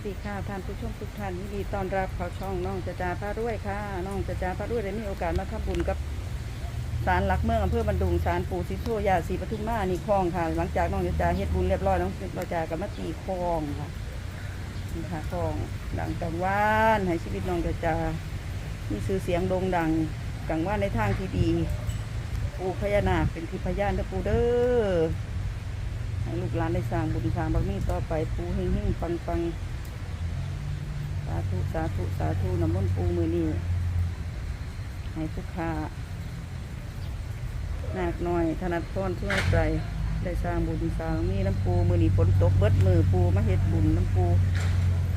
สดีค่ะท่านผู้ชมทุกท่านยินดีต้อนรับเข้าช่องน้องจะจาพระด้วยค่ะ น้องจะจาพระด้วยได้มีโอกาสมาทำบุญกับศาลหลักเมืองอำเภอบันดุงศาลปู่ศรีโทยาศรีปทุมมานี่คลองค่ะ หลังจากน้องจะจาเฮ็ดบุญเรียบร้อยน้องเราจากับมาตีคลองค่ะนี่ค่ะคลองดังกังวานให้ชีวิตน้องจะจามีชื่อเสียงโด่งดังกังวานในทางที่ดีปู่พญานาคเป็นที่พยานเด้อปู่เด้อให้ลูกหลานได้สร้างบุญสร้างบารมีต่อไปปูเฮงเฮงฟังฟังาธุสาธุสาธุน้ำมนปูมือนี้ให้ทุกค้าหนาคน้อย ถนัดพรช่วยใจได้สร้างบุญสร้างมีน้ำปูมือนี้ฝนตกเบิดมือปูมาเฮ็ดบุญน้ำปู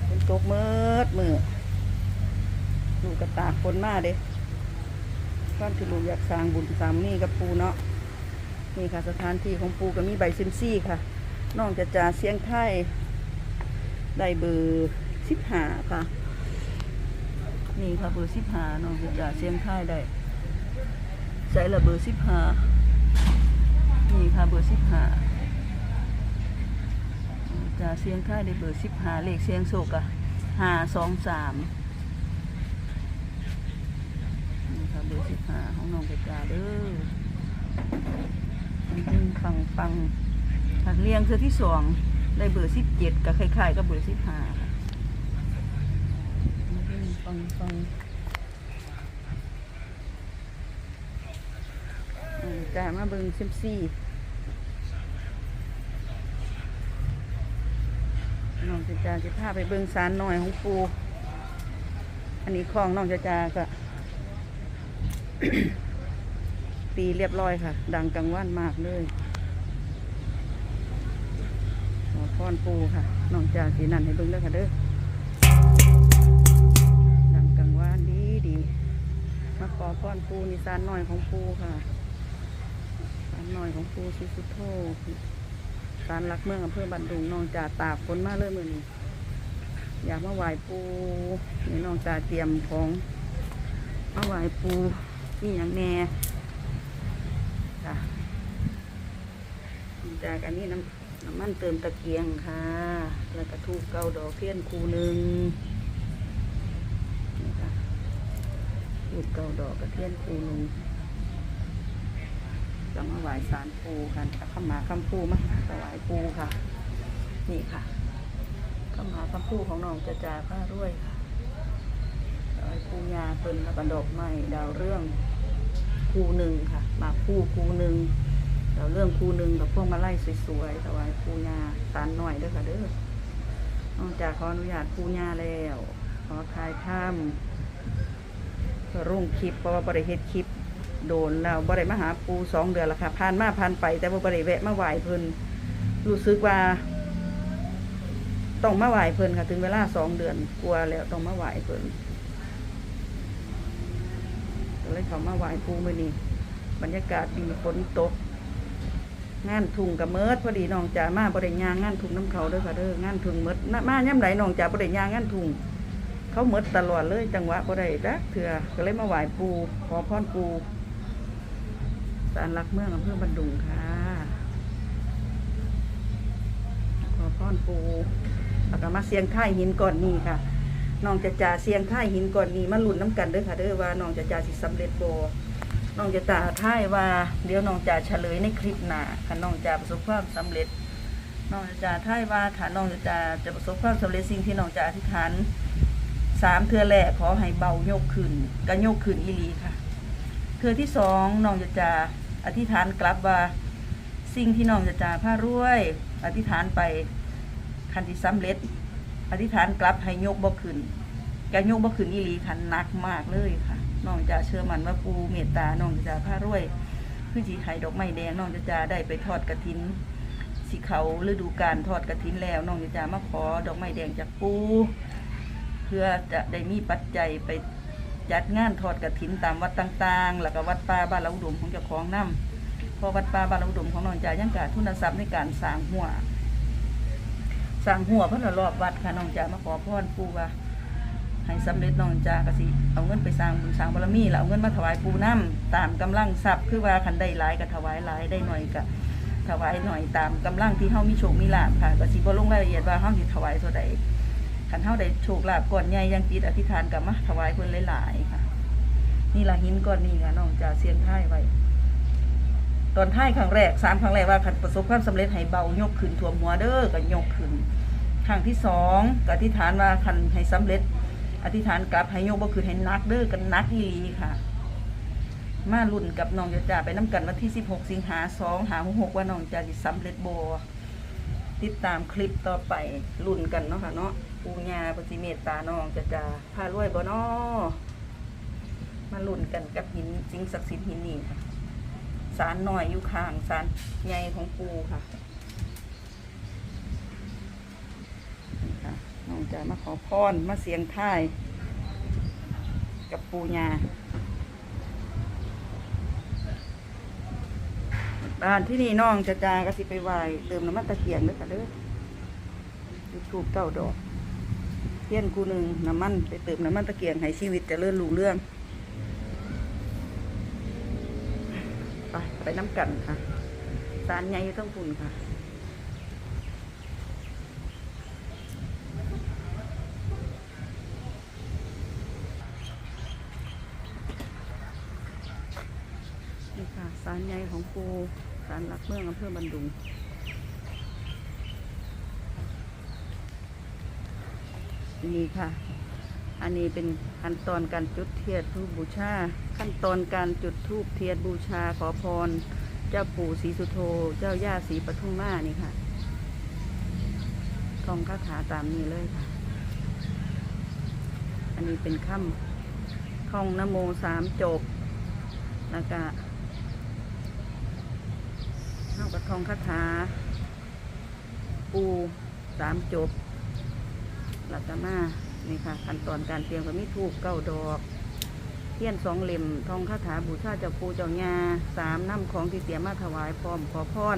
ฝนตกเมิดมือลูกกระตากฝนมาเด้ก้อนที่ลูกอยากสร้างบุญสร้างนี่กับปูเนาะนี่ค่ะสถานที่ของปูก็มีใบซิมซี่ค่ะน้องจะจ่าเสียงไทยได้เบอร์ สิบหาค่ะ นี่ค่ะเบอร์สิบหาน้องจะจ่าเสียงไทยได้ ใส่ละเบอร์สิบหานี่ค่ะเบอร์สิบหาจ่าเสียงไทยได้เบอร์สิบหาเลขเสียงโศกอะห้าสองสามนี่ค่ะเบอร์สิบหาของน้องจะจ่าเด้อฟังฟังถัดเรียงเสื้อที่สองได้เบอร์สิบเจ็ดกับคล้ายๆกับเบอร์สิบห้าค่ะ ฟังฟังอืมจ่ามาเบิงเซมซี่น้องจะจ่าจะพาไปเบิงสารหน่อยของปู อันนี้คลองน้องจะจ่าก็ตีเรียบร้อยค่ะ ดังกังวานมากเลยขอพรปูค่ะ น้องจ่าสีนันให้เบิงด้อค่ะเด้อ มาขอพรปูนิสานหน่อยของปูค่ะสานหน่อยของปูสุสุโธสารลักเมืองอำเภอบันดุงนองจ่าตากฝนมาเลยมือนี้อยากมาไหว้ปูนี่นองจ่าเตรียมของมาไหว้ปูนี่อย่างแน่ค่ะจากอันนี้น้ำน้ำมันเติมตะเกียงค่ะ แล้วก็ทูบเกาดอกเทียนคูหนึ่งนี่ค่ะ ทูบเก้าดอกกระเทียนคูหนึ่งจะมาไหว้สารปูกันค่ะข้ามาคำปูมาถวายปูค่ะ นี่ค่ะข้ามาคำปูของน้องจะจ่าผ้าด้วยค่ะถวายปูยาเป็นแล้วก็ดอกไม้ดาวเรื่องคูหนึ่งค่ะหมาคู่คูหนึ่งเดี๋ยวเรื่องคูหนึ่งกับพวกมาไล่สวยๆถวายปูญาตานหน่อยด้อค่ะเด้อนอกจากขออนุญาตปูญาแล้ว ขอคลายข้าม รุ่งคลิปเพราะว่าบริเฮ็ดคลิป โดนแล้วบริมาหาปูสองเดือนละค่ะผ่านมาผ่านไป แต่ว่าบริแวะมาไหวเพิ่นรู้สึกว่าต้องมาไหวเพิ่นค่ะถึงเวลาสองเดือนกลัวแล้วต้องมาไหวเพิ่นก็เลยเขามาไหวปูมือนี้บรรยากาศดีฝนตกงานทุ่งกับเมิดพอดีน้องจ่ามาบริยางงานทุ่งน้ำเขาเด้อค่ะเด้องานทุ่งเมิดมามาย่ำไหนน้องจ่าบริยางงานทุ่ง เขาเมิดตลอดเลยจังหวะบ่ได้ดักเถื่อก็เลยมาไหว้ปูขอพรปูสารลักเมืองอำเภอบันดุงค่ะ ขอพรปูแล้วก็มาเสียงท่ายหินก่อนนี่ค่ะน้องจะจ่าเสียงท่ายหินก่อนนี้มาลุ้นน้ำกันเด้อค่ะเด้อว่าน้องจะจ่าสิสำเร็จโบน้องจะจ่าท่ายว่าเดี๋ยวน้องจะเฉลยในคลิปหน้าค่ะน้องจะประสบความสำเร็จ น้องจะจ่าท่ายว่าถ้าน้องจะจ่าจะประสบความสำเร็จสิ่งที่น้องจะอธิษฐาน สามเทือแรกขอให้เบายกขึ้นก็ยกขึ้นอีหลีค่ะ เทือที่สองน้องจะจ่าอธิษฐานกลับว่า สิ่งที่น้องจะจ่าผ้ารวย อธิษฐานไปคันที่สำเร็จ อธิษฐานกลับให้ยกบ่ขึ้นแกยกบ่ขึ้นอีหลีคันหนักมากเลยค่ะน้องจะเชื่อมันว่าปูเมตตาน้องจะผ้ารวยคือสีไข่ดอกไม้แดงน้องจะจะได้ไปทอดกระถินสิเขาฤดูการทอดกระถินแล้วน้องจะจะมาขอดอกไม้แดงจากปู พื่อจะได้มีปัจจัยไปจัดงานทอดกระถินตามวัดต่างๆ แล้วก็วัดป่าบ้านเราอุดมของเจ้าของน้ำเพอวัดป่าบ้านเราอุดมของน้องจ่ายังกาทุนทรัพย์ในการสร้างหัวสร้างหัวเพื่อรอบวัดค่ะน้องจ๋ามาขอพรปู่ว่าให้สำเร็จน้องจ๋ากสิ เอาเงินไปสร้างบุญสร้างบารมีแล้วเอาเงินมาถวายปู่น้ำตามกำลังทรัพย์คือว่าคันได้หลายก็ถวายหลายได้หน่อยก็ถวายหน่อยตามกำลังที่เฮามีโชคมีลาภค่ะ ก็สิบ่ลงรายละเอียดว่าเฮาสิถวายเท่าใด ขันเท่าได้โชคลาภก่อนใหญ่ยังจิตอธิษฐานกับมาถวายเพิ่นหลายๆค่ะ นี่ละหินก้อนนี้ค่ะน้องจะเสียงท้ายไว้ ตอนท้ายครั้งแรกสามครั้งแรกว่าขันประสบความสำเร็จให้เบายกขึ้นท่วมหัวเด้อก็ยกขึ้นครั้งที่สองก็อธิษฐานว่าขันให้สำเร็จ อธิษฐานกลับให้ยกบ่ขึ้นให้นักเด้อกันนักอีหลีค่ะมาลุ่นกับน้องจะจ่าไปน้ำกันวันที่ 16 สิงหาสองหาหกว่าน้องจะสิสำเร็จบ่ติดตามคลิปต่อไปลุ่นกันเนาะค่ะเนาะ ปูญาปฏิเมตตาน้องจะจ่าพารวยบ่นาะมาลุ่นกันกับหินสิงศักดิ์สิทธิ์หินนี่ค่ะสารหน่อยอยู่ข้างสารใหญ่ของปูค่ะนี่ค่ะน้องจะมาขอพรมาเสียงท่ายกับปูญาบ้านที่นี่น้องจะจากสิไปไหวเติมน้ำมันตะเกียงเด้อค่ะเด้อจุดทูบเก้าดอก เทียนกูหนึ่งน้ำมันไปเติมน้ำมันตะเกียงให้ชีวิตจะเลื่อนลูเรื่องไปไปน้ำกันค่ะสารใหญ่อยู่ต้องคุณค่ะนี่ค่ะสารใหญ่ของปูสารหลักเมืองอำเภอบันดุง นี่ค่ะ อันนี้เป็นขั้นตอนการจุดเทียนทูบบูชา ขั้นตอนการจุดทูบเทียนบูชาขอพร เจ้าปู่ศรีสุโธ เจ้าย่าศรีปทุมมานี่ค่ะท่องคาถาตามนี้เลยค่ะ อันนี้เป็นค่ำท่องนโมสามจบแล้วก็เข้ากระทองคาถา ปูสามจบ ล้วก็มานี่ค่ะขั้นตอนการเตรียมก็มีทูบเก้าดอก เทียนสองเล่มทองคาถาบูชาเจ้าปูเจ้ายาสามน้ำของที่เตรียมมาถวายพร้อมขอพร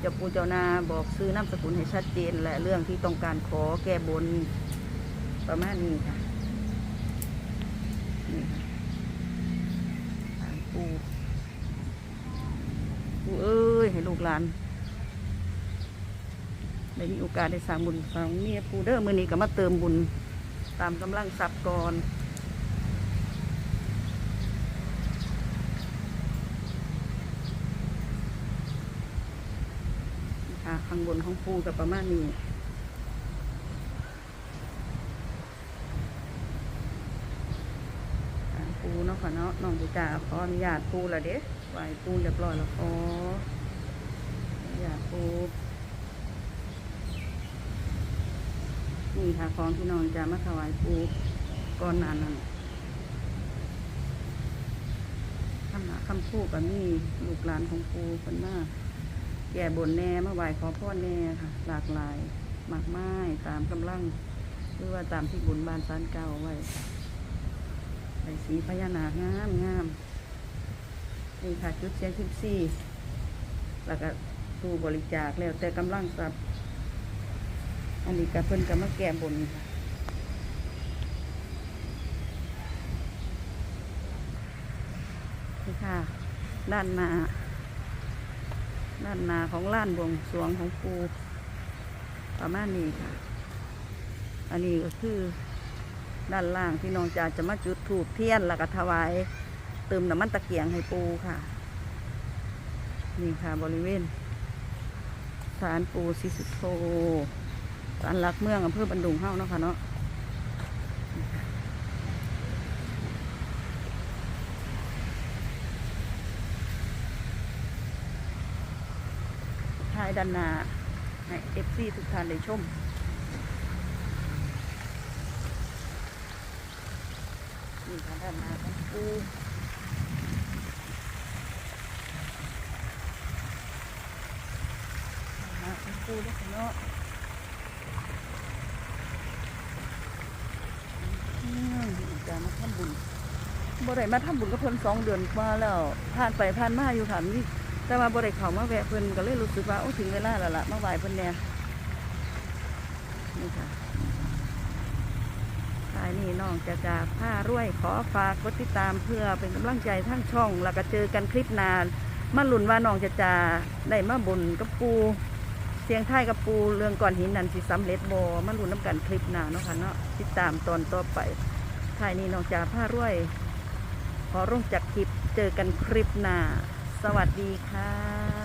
เจ้าปูเจ้านาบอกซื้อน้ำสกุลให้ชัดเจน และเรื่องที่ต้องการขอแก้บนประมาณนี้ค่ะนี่ค่ะปูปูเอ้ยให้ลูกหลาน ได้มีโอกาสได้สร้างบุญสร้างเมียปูเด้อมือนี้ก็มาเติมบุญตามกำลังทรัพย์ก่อนค่ะข้างบนของปูกับประมาณนี้ปูเนาะค่ะเนาะน้องจิจ่าขออนุญาตปูละเด้ไหวปูเรียบร้อยแล้วขออนุญาตปู นี่ค่ะของที่น้องจะมาถวายปูก่อนหนานนั้นคำหนาคำพูดกับนี่ลูกหลานของปูเป็นมาแก่บนแน่มาไหวขอพ่อแน่ค่ะ หลากหลายมากไม้ตามกำลังหรือว่าตามที่บุญบานสานเก่าไว้ใบสีพญานาคงามงามนี่ค่ะจุดเสียงสิบสี่แล้วก็ตู้บริจาคแล้วแต่กำลังทรัพย์ อันนี้ก็เพิ่นก็มาแก้บนค่ะนี่ค่ะ ด้านหน้า ด้านหน้าของล้านบวงสวงของปูประมาณนี้ค่ะ อันนี้ก็คือด้านล่างที่น้องจ่าจะมาจุดถูกเทียนแล้วก็ถวายเติมน้ำมันตะเกียงให้ปูค่ะ นี่ค่ะบริเวณศาลปูสิสุโธ สารหลักเมืองอำเภอบันดุงเฮ้าเนาะค่ะเนาะท้ายด้านนาให้เอฟซีทุกท่านได้ชมนี่ค่ะด้านนาของปูด้านหน้าของปูเนาะค่ะเนาะ อืม จะมาทำบุญบ่ได้มาทำบุญกับเพิ่นสองเดือนกว่าแล้วผ่านไปผ่านมาอยู่ค่ะนี่แต่ว่าบ่ได้เข้ามาแวะเพิ่นก็เลยรู้สึกว่าโอ้ถึงเวลาแล้วล่ะมาไหว้เพิ่นแน่นี่ค่ะท้ายนี้น้องจะจาผ้ารวยขอฝากกดติดตามเพื่อเป็นกำลังใจทั้งช่อง แล้วก็เจอกันคลิปนานมาหลุนว่าน้องจะจาได้มาบุญกับปูเสียงท้ายกับปูเรื่องก่อนหินนั่นสิสำเร็จบ่มาลุ้นน้ำกันคลิปหน้าเนาะค่ะเนาะติดตามตอนต่อไป ท้ายนี้น้องจ๋าผ้ารวย ขอร่วมจากคลิปเจอกันคลิปหน้า สวัสดีค่ะ